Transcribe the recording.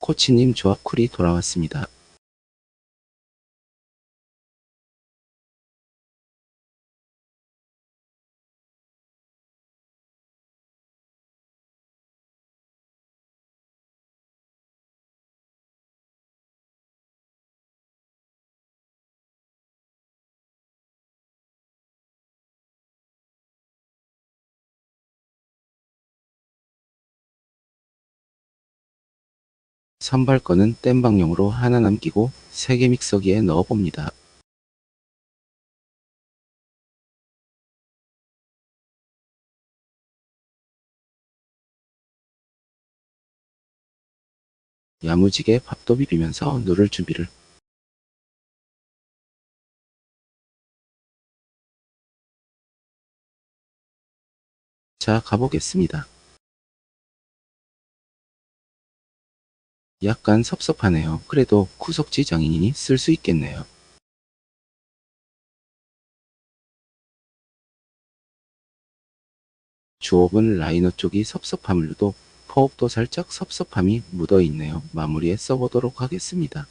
코치님 조합 쿨이 돌아왔습니다. 선발 거는 땜방용으로 하나 남기고 3개 믹서기에 넣어봅니다. 야무지게 밥도 비비면서 누를 준비를 자 가보겠습니다. 약간 섭섭하네요. 그래도 구석지 장인이니 쓸수 있겠네요. 주업은 라이너 쪽이 섭섭함을 도 포업도 살짝 섭섭함이 묻어 있네요. 마무리에 써보도록 하겠습니다.